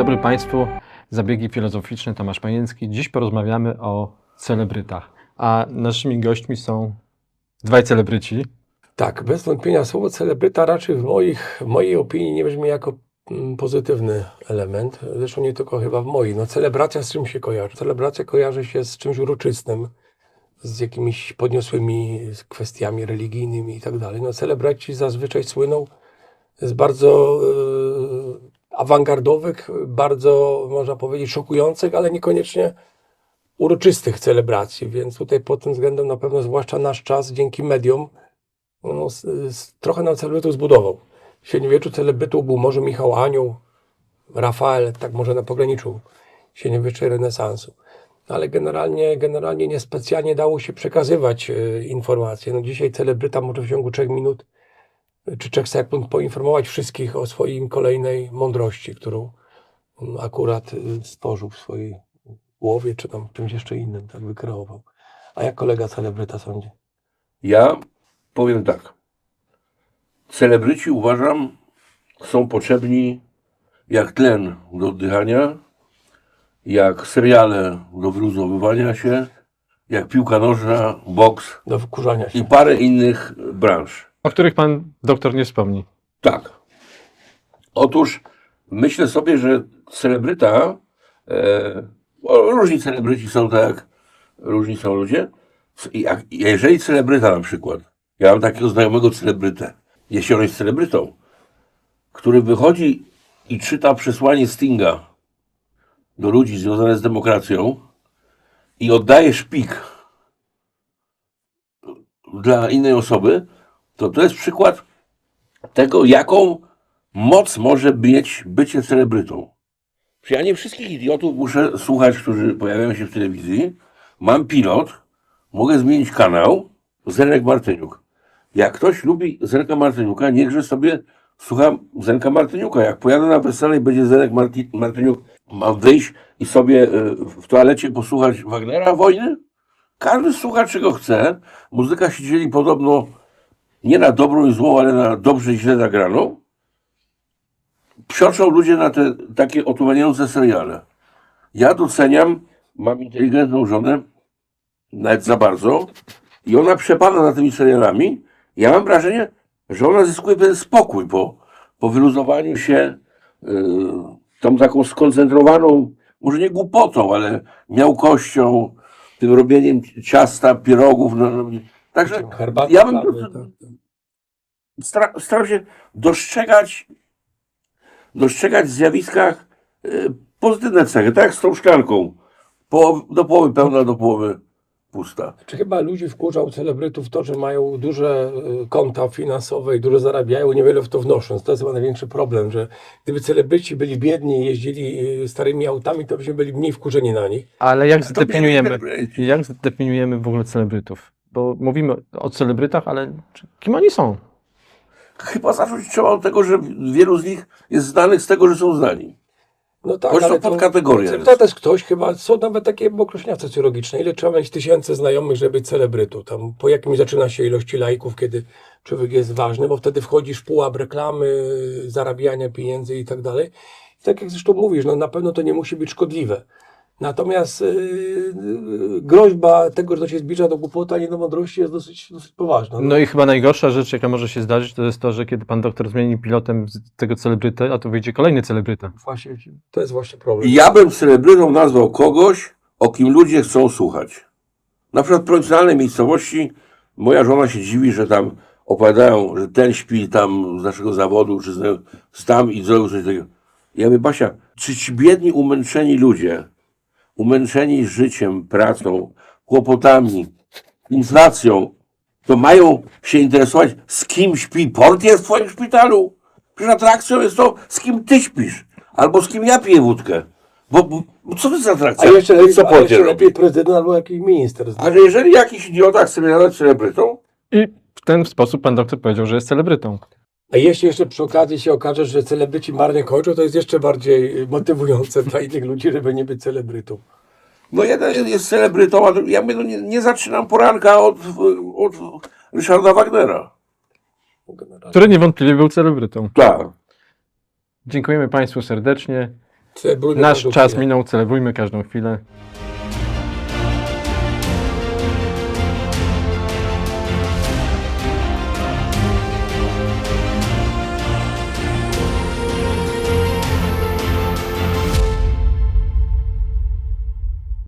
dobry Państwu. Zabiegi filozoficzne Tomasz Pajęcki. Dziś porozmawiamy o celebrytach. A naszymi gośćmi są dwaj celebryci. Tak, bez wątpienia słowo celebryta raczej w, moich, w mojej opinii nie brzmi jako mm, pozytywny element. Zresztą nie tylko chyba w mojej. No, celebracja z czym się kojarzy? Celebracja kojarzy się z czymś uroczystym, z jakimiś podniosłymi kwestiami religijnymi i tak dalej. No, zazwyczaj słyną z bardzo e, awangardowych, bardzo, można powiedzieć, szokujących, ale niekoniecznie uroczystych celebracji. Więc tutaj pod tym względem na pewno, zwłaszcza nasz czas, dzięki mediom, no, s- s- trochę nam celebrytów zbudował. W średniowieczu celebrytów był może Michał Anioł, Rafael, tak może na pograniczu średniowiecza i renesansu. Ale generalnie, generalnie niespecjalnie dało się przekazywać e, informacje. No dzisiaj celebryta może w ciągu trzech minut czy trzech sekund poinformować wszystkich o swoim kolejnej mądrości, którą mm, akurat e, stworzył w swojej głowie, czy tam czymś jeszcze innym, tak wykreował. A jak kolega celebryta sądzi? Ja powiem tak. Celebryci uważam są potrzebni jak tlen do oddychania, jak seriale do wyluzowywania się, jak piłka nożna, boks Do wkurzania się. i parę innych branż. O których Pan doktor nie wspomni. Tak. Otóż myślę sobie, że celebryta, e, różni celebryci są tak, różni są ludzie. Jak, jeżeli celebryta na przykład, ja mam takiego znajomego celebrytę, jeśli on jest celebrytą, który wychodzi i czyta przesłanie Stinga do ludzi związane z demokracją i oddaje szpik dla innej osoby, to to jest przykład tego, jaką moc może mieć bycie celebrytą. Ja nie wszystkich idiotów muszę słuchać, którzy pojawiają się w telewizji. Mam pilot, mogę zmienić kanał, Zenek Martyniuk. Jak ktoś lubi Zenka Martyniuka, niechże sobie słucha Zenka Martyniuka. Jak pojadę na wesele i będzie Zenek Marti- Martyniuk, mam wyjść i sobie y, w toalecie posłuchać Wagnera wojny? Każdy słucha czego chce. Muzyka się dzieli podobno nie na dobrą i złą, ale na dobrze i źle zagraną. Psioczą ludzie na te takie otumaniające seriale. Ja doceniam, mam inteligentną żonę, nawet za bardzo, i ona przepada nad tymi serialami. Ja mam wrażenie, że ona zyskuje pewien spokój po, po wyluzowaniu się yy, tą taką skoncentrowaną, może nie głupotą, ale miałkością, tym robieniem ciasta, pierogów. No, no. Także Herbaty, ja bym prostu- tak. stara, staram się dostrzegać, dostrzegać w zjawiskach y, pozytywne cechy, tak jak z tą szklanką. Do połowy pełna, do połowy pusta. Czy chyba ludzi wkurzał celebrytów to, że mają duże y, konta finansowe i dużo zarabiają, niewiele w to wnosząc? To jest chyba największy problem, że gdyby celebryci byli biedni i jeździli y, starymi autami, to byśmy byli mniej wkurzeni na nich. Ale jak zdefiniujemy, jak zdefiniujemy w ogóle celebrytów? Bo mówimy o celebrytach, ale kim oni są? Chyba zacząć trzeba od tego, że wielu z nich jest znanych z tego, że są znani. No tak, ale to, podkategoria to jest ktoś chyba, są nawet takie określenia socjologiczne, ile trzeba mieć tysięcy znajomych, żeby być celebrytą. Tam po jakimś zaczyna się ilości lajków, kiedy człowiek jest ważny, bo wtedy wchodzi w pułap reklamy, zarabiania pieniędzy i tak dalej. I tak jak zresztą mówisz, no na pewno to nie musi być szkodliwe. Natomiast yy, groźba tego, że to się zbliża do głupoty, a nie do mądrości jest dosyć, dosyć poważna. No i chyba najgorsza rzecz, jaka może się zdarzyć, to jest to, że kiedy Pan doktor zmieni pilotem tego celebrytę, a to wyjdzie kolejny celebryta. Właśnie, to jest właśnie problem. I ja bym celebrytą nazwał kogoś, o kim ludzie chcą słuchać. Na przykład w prowincjonalnej miejscowości moja żona się dziwi, że tam opowiadają, że ten śpi tam z naszego zawodu, czy z, z tam i zrobił coś takiego. Ja mówię, Basia, czy ci biedni, umęczeni ludzie, umęczeni życiem, pracą, kłopotami, inflacją, to mają się interesować, z kim śpi portier w twoim szpitalu? Przecież atrakcją jest to, z kim ty śpisz, albo z kim ja piję wódkę. Bo, bo bo co to jest A atrakcja? jeszcze, lepiej, co a jeszcze lepiej prezydent albo jakiś minister. A że jeżeli jakiś idiota chce mnie nadać celebrytą, I w ten sposób Pan doktor powiedział, że jest celebrytą. A jeśli jeszcze przy okazji się okaże, że celebryci marnie kończą, to jest jeszcze bardziej motywujące dla innych ludzi, żeby nie być celebrytą. no jeden jest celebrytą, a drugi- ja mówię, no nie, nie zaczynam poranka od, od Ryszarda Wagnera. Który niewątpliwie był celebrytą. Tak. Dziękujemy Państwu serdecznie. Celebrujmy Nasz czas chwilę. minął, celebrujmy każdą chwilę.